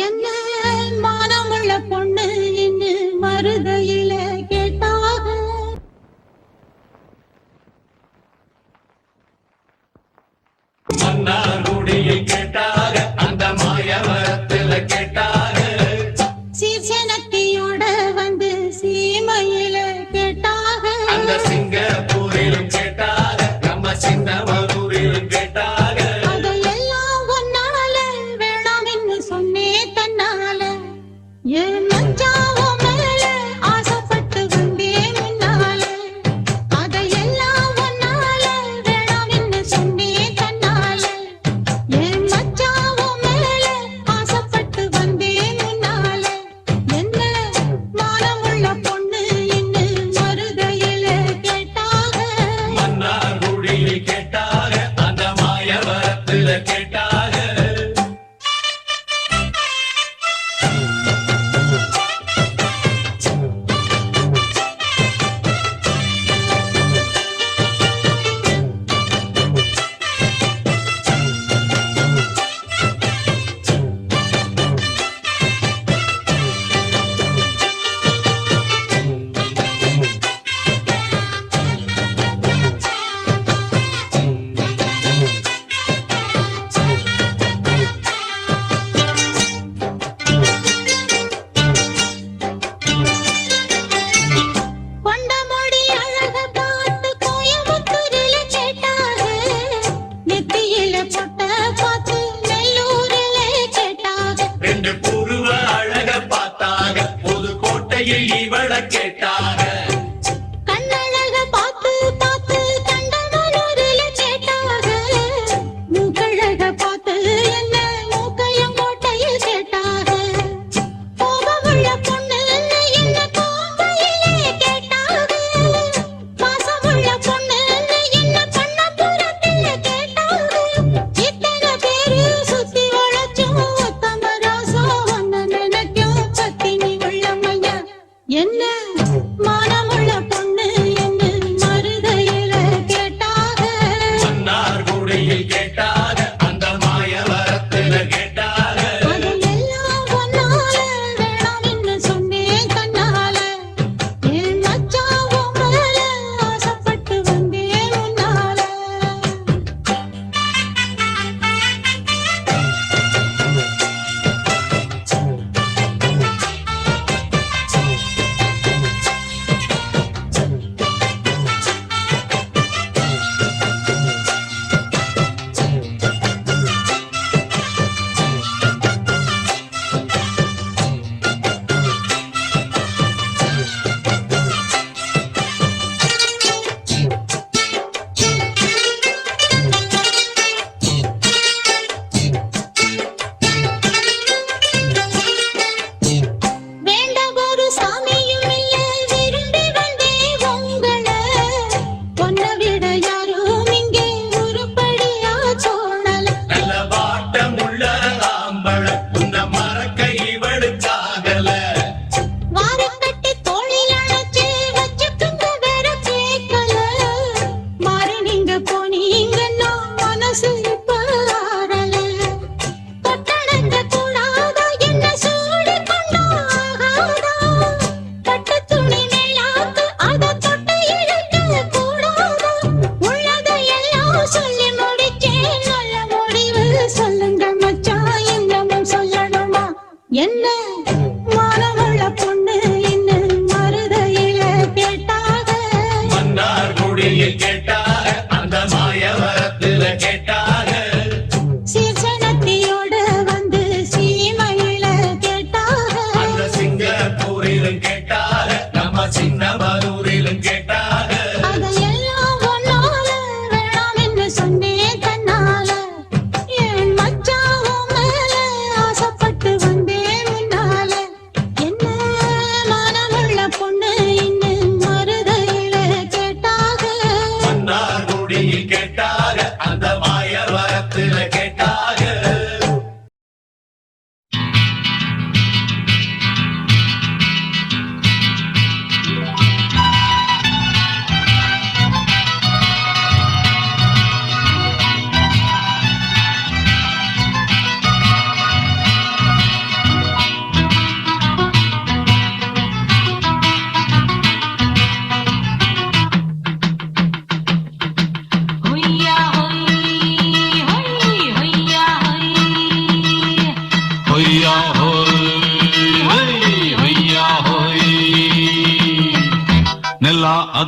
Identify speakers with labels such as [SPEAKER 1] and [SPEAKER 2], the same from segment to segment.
[SPEAKER 1] என்ன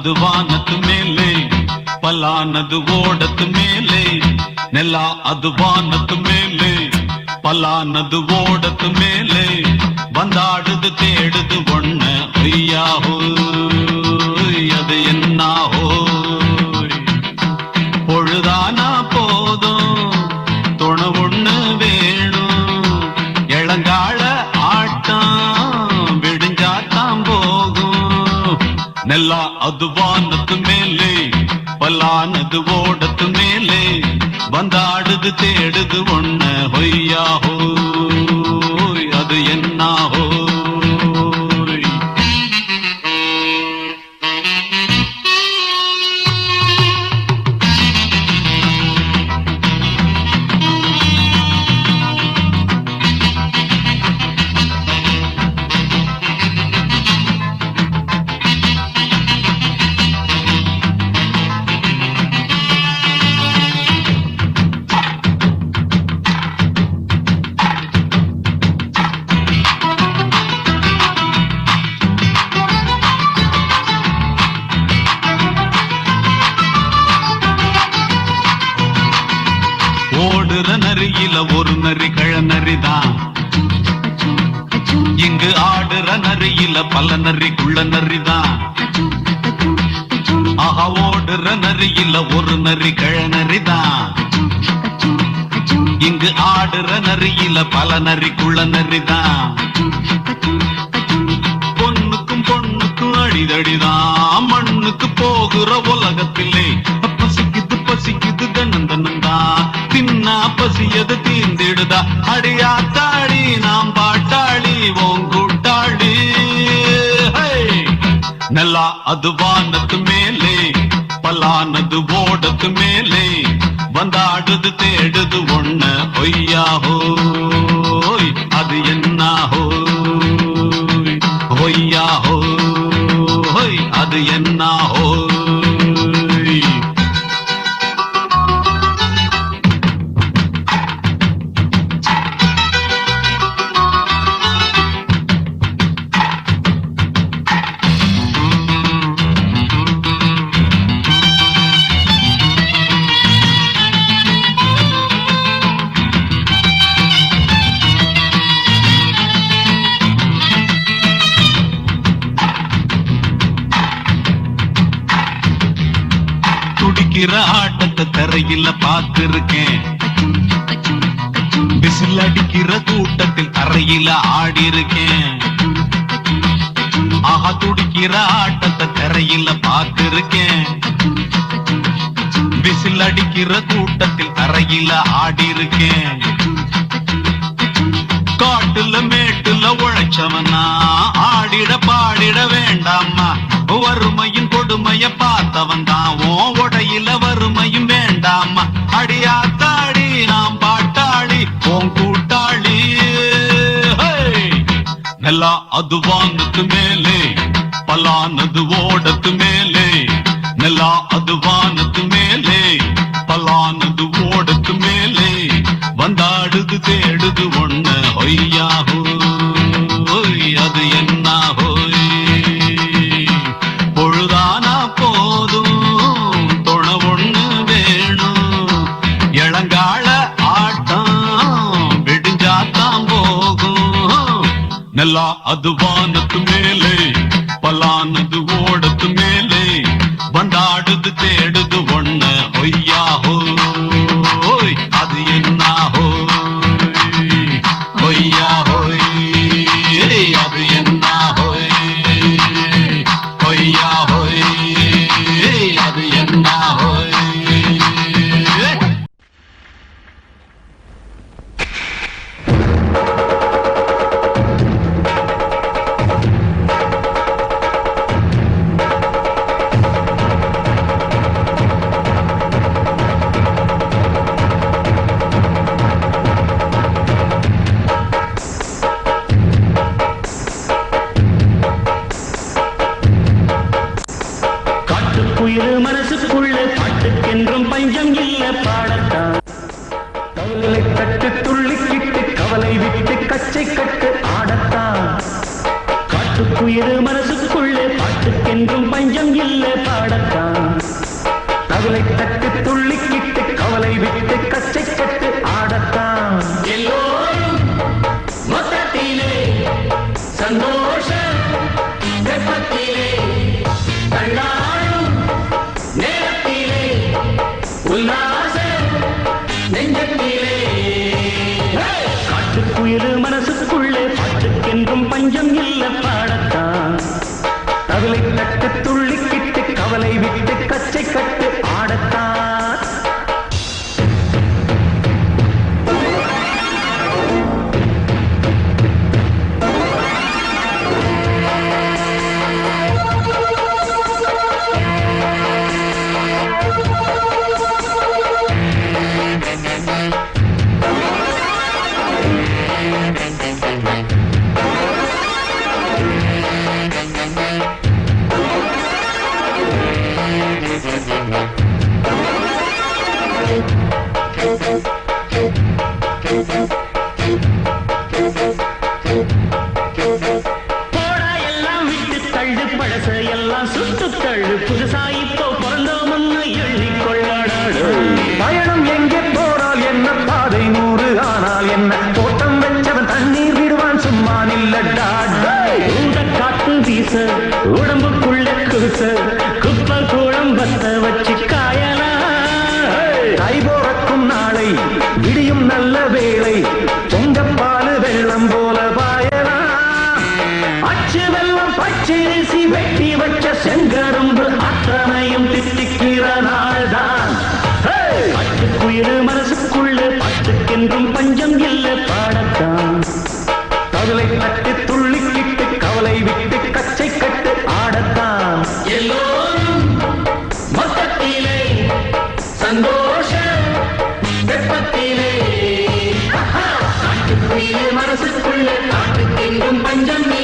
[SPEAKER 1] அது
[SPEAKER 2] வானத்து மேலே பல்லானது ஓடத்து மேலே. நெல்லா அது வானத்து மேலே பல்லானது ஓடத்து மேலே. வந்தாடுது தேடுது ஒண்ண ஐயாவோ ஆஹா ஓடுற நரியில ஒரு நரி கழநரிதான். இங்கு ஆடுற நரியில பல நரி குள்ள நரிதான் பொண்ணுக்கும் பொண்ணுக்கும் அடிதடிதான். மண்ணுக்கு போகிற உலகத்திலே பசிக்குது பசிக்குது தன்னன் தன்னந்தா தின்னா பசியது தீந்திடுதா அடியா தாடி நாம் பாட்டாளி ஓங்கூட்டாளி நல்லா அது வானத்து மேல் ஆனது ஓடத்து மேலே வந்தாடுது தேடுது ஒன்ன பொய்யாகோ. துடிக்கிற ஆட்டத்தை தரையில பார்த்திருக்கேன். விசில் அடிக்கிற கூட்டத்தில் தரையில ஆடி இருக்கேன் ஆஹா துடிக்கிற ஆட்டத்தை தரையில பார்த்திருக்கேன். விசில் அடிக்கிற கூட்டத்தில் தரையில ஆடி இருக்கேன் காட்டுல மேட்டுல உழைச்சவனா. ஆடிட பாடிட வேண்டாமா வறுமையின் கொடுமைய பார்த்தவன் தான் ஓ உடையில வறுமையும் வேண்டாமா அடியாத்தாடி நாம் பாட்டாளி ஓன் கூட்டாளி. நல்லா அது மேலே பலானது ஓடத்து மேலே. நல்லா அது நல்லா அது வானத்து மேலே.
[SPEAKER 3] மனசுக்குள்ளே
[SPEAKER 4] காட்டுக்கெங்கும் பஞ்சம்
[SPEAKER 3] நீ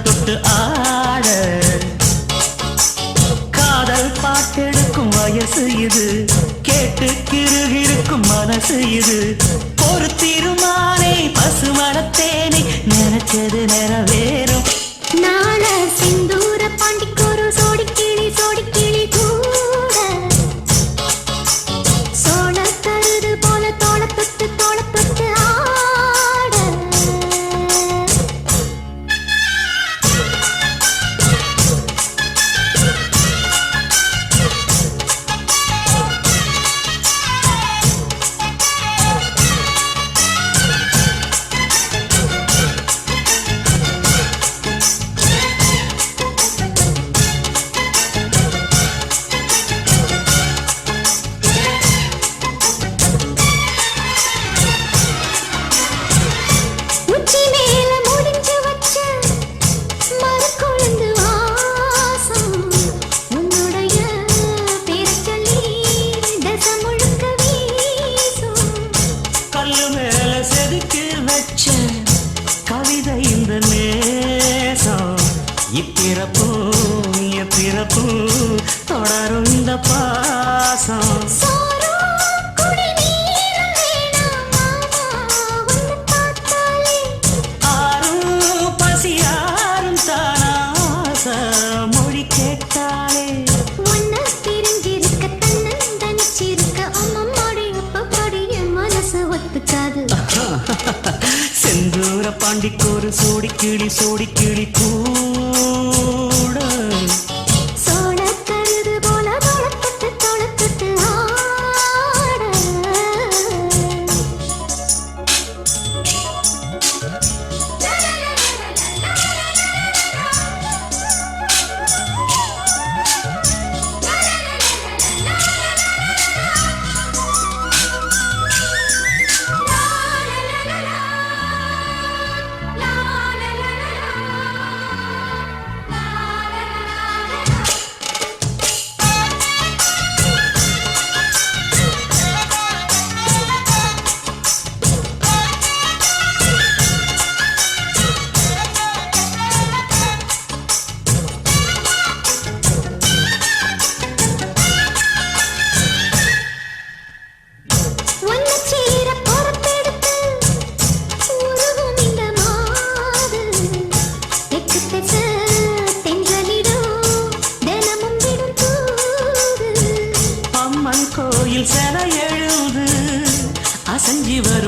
[SPEAKER 4] பழசு இது.
[SPEAKER 3] பொறுத்திருமானே பசுமரத்தேனே நினைச்சது
[SPEAKER 4] நிறவே செந்தூர பாண்டிக்கு ஒரு சோடி கிளி
[SPEAKER 3] சோடி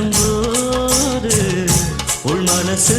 [SPEAKER 3] பாடும்போது உள் மனசு